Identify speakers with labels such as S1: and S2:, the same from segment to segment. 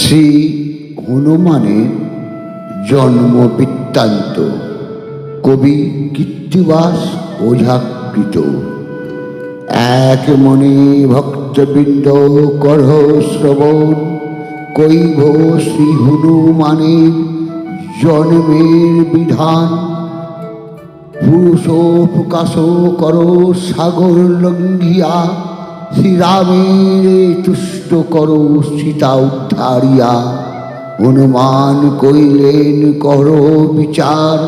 S1: শ্রী হনুমানের জন্ম বৃত্তান্ত কবি কীর্তিবাস ওঝাকৃত। এক মনে ভক্তবৃন্দ করহ শ্রবণ কৈভ শ্রী হনুমানের জন্মের বিধান। পুরুষ প্রকাশ কর সাগর লঙ্ঘিয়া শ্রীরামের তুষ্ট কর সীতা উদ্ধারিয়া। হনুমান কইলেন, কর বিচার।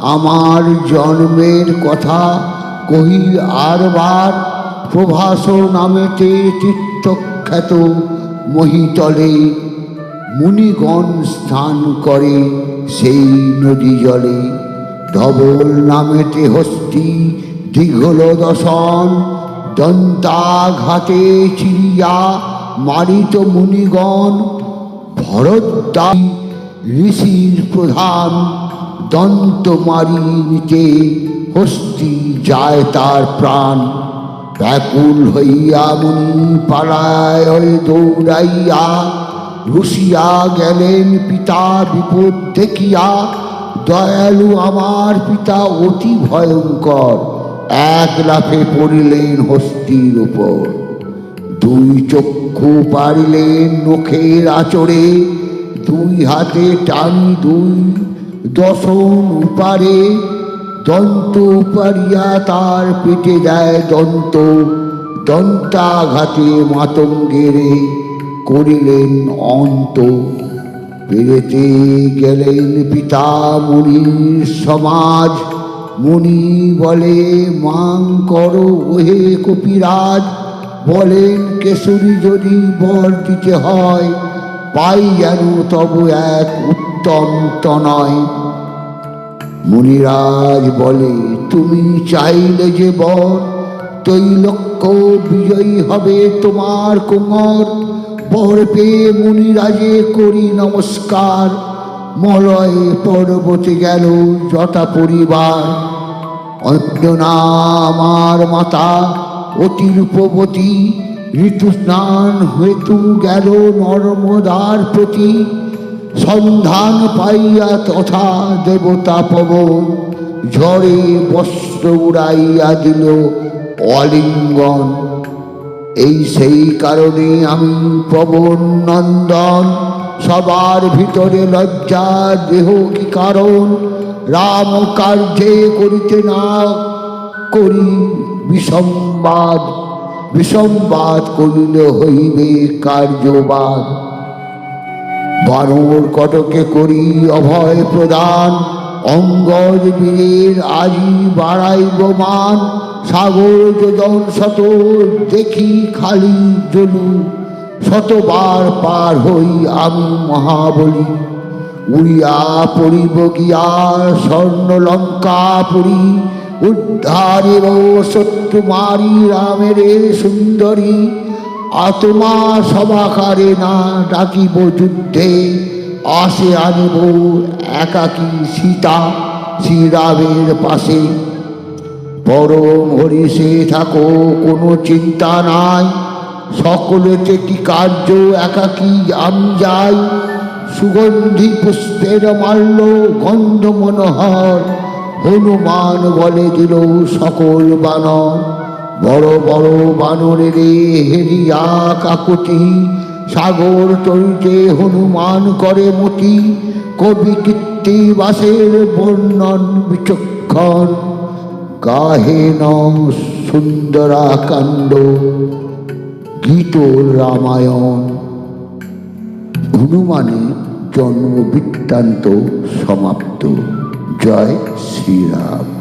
S1: আমার জন্মের কথা কহি আরবার প্রভাস নামেতে তীর্থখ্যাত মহিতলে মুনিগণ স্নান করে সেই নদী জলে। ধবল নামেতে হস্তি দীঘল দশন দন্তাঘাতে চিড়িয়া মারিত মুনিগণ ভরদ্দা ঋষির প্রধান দন্ত মারি নিতে হস্তি যায় তার প্রাণ। ব্যাকুল হইয়া মুনি পাড়ায় দৌড়াইয়া রুশিয়া গেলেন পিতা বিপদ দেখিয়া। দয়ালু আমার পিতা অতি ভয়ঙ্কর। এক লাফে পড়িলেন হস্তির উপর। দুই চক্ষু পারিলেন নখের আচরে দুই হাতে টান, দুই দশন উপারে। দন্ত উপারিয়া তার পেটে দেয় দন্ত, দন্তাঘাতে মাতঙ্গেরে করিলেন অন্ত। পেরেতে গেলেন পিতা মুনির সমাজ মুনি বলে মাং করো ওহে কপিরাজ, বলেন কেশরী যদি বর দিতে হয়, পাই যেন তব এক উত্তম তনয়। মুনিরাজ বলে, তুমি চাইলে যে বর, তৈলক্ষ বিজয়ী হবে তোমার কোমর। বর পেয়ে মুনিরাজে করি নমস্কার। মলয় পর্বতে গেল যটা পরিবার। অঞ্জনা আমার মাতা অতি রূপবতী ঋতু স্নান হেতু গেল নর্মদার প্রতি। সন্ধান পাইয়া তথা দেবতা পবন ঝড়ে বস্ত্র উড়াইয়া দিল অলিঙ্গন। এই সেই কারণে আমি পবন নন্দন সবার ভিতরে লজ্জা, দেহ কি কারণ? রাম কার্যে করিতে না করি বিসম্বাদ বিসম্বাদ করিলে হইবে কার্যবাদ। বানর কটকে করি অভয় প্রদান, অঙ্গজ বীরের আজি বাড়াইব মান। সাগর যোদন শত দেখি খালি জলু। শতবার পার হই আমি মহাবলী। উড়িয়া পড়িব গিয়া স্বর্ণ লঙ্কা পুরী উদ্ধারিব শত্রু মারি রামের সুন্দরী। আত্মা সবাকারে না ডাকিব যুদ্ধে। আসে আনিব একাকী সীতা শ্রীরামের পাশে। পরম হরিষে থাকো, কোনো চিন্তা নাই। সকলেতে কি কার্য একাকী? আমি যাই। সুগন্ধি পুষ্পের মাল্য, গন্ধ মনোহর। হনুমান বলে দিল সকল বানর। বড় বড় বানরের হেরিয়া কাকুতি সাগর তরিতে হনুমান করে মতি। কবি কীর্তিবাসের বর্ণন বিচক্ষণ। গাহেন সুন্দরা কাণ্ড গীত রামায়ণ। হনুমানের জন্ম বৃত্তান্ত সমাপ্ত। জয় শ্রীরাম।